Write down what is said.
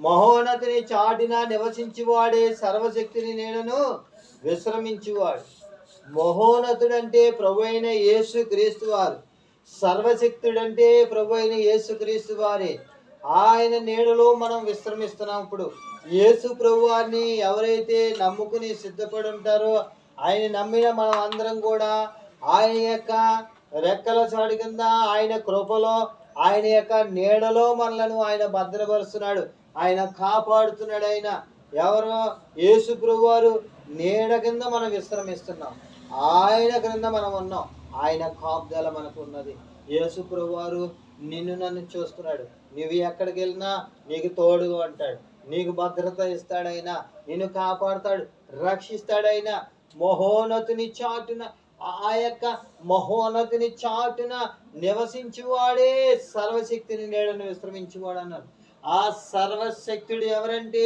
మహోన్నతిని చాటిన నివసించువాడే సర్వశక్తిని నేనను విశ్రమించువాడు. మహోన్నతుడంటే ప్రభు అయిన యేసు క్రీస్తు వారు. సర్వశక్తుడంటే ప్రభు అయిన యేసు క్రీస్తు వారే. ఆయన నీడలో మనం విశ్రమిస్తున్నాం ఇప్పుడు. యేసు ప్రభు వారిని ఎవరైతే నమ్ముకుని సిద్ధపడి ఉంటారో ఆయన నమ్మిన మనం అందరం కూడా ఆయన యొక్క రెక్కల చాడు కింద ఆయన కృపలో ఆయన యొక్క నీడలో మనలను ఆయన భద్రపరుస్తున్నాడు. ఆయన కాపాడుతున్నాడు ఆయన ఎవరు? యేసు ప్రభు వారు నీడ కింద మనం విశ్రమిస్తున్నాం. ఆయన క్రింద మనం ఉన్నాం. ఆయన కాపుదల మనకు ఉన్నది. యేసు ప్రభు వారు నిన్ను నన్ను చూస్తున్నాడు. నువ్వు ఎక్కడికి వెళ్ళినా నీకు తోడుగా ఉంటాడు. నీకు భద్రత ఇస్తాడైనా నిన్ను కాపాడుతాడు. రక్షిస్తాడైనా మహోన్నతిని చాటున ఆ యొక్క మహోన్నతిని చాటున నివసించువాడే సర్వశక్తిని నేడను విశ్రమించువాడు అన్నాడు. ఆ సర్వశక్తుడు ఎవరంటే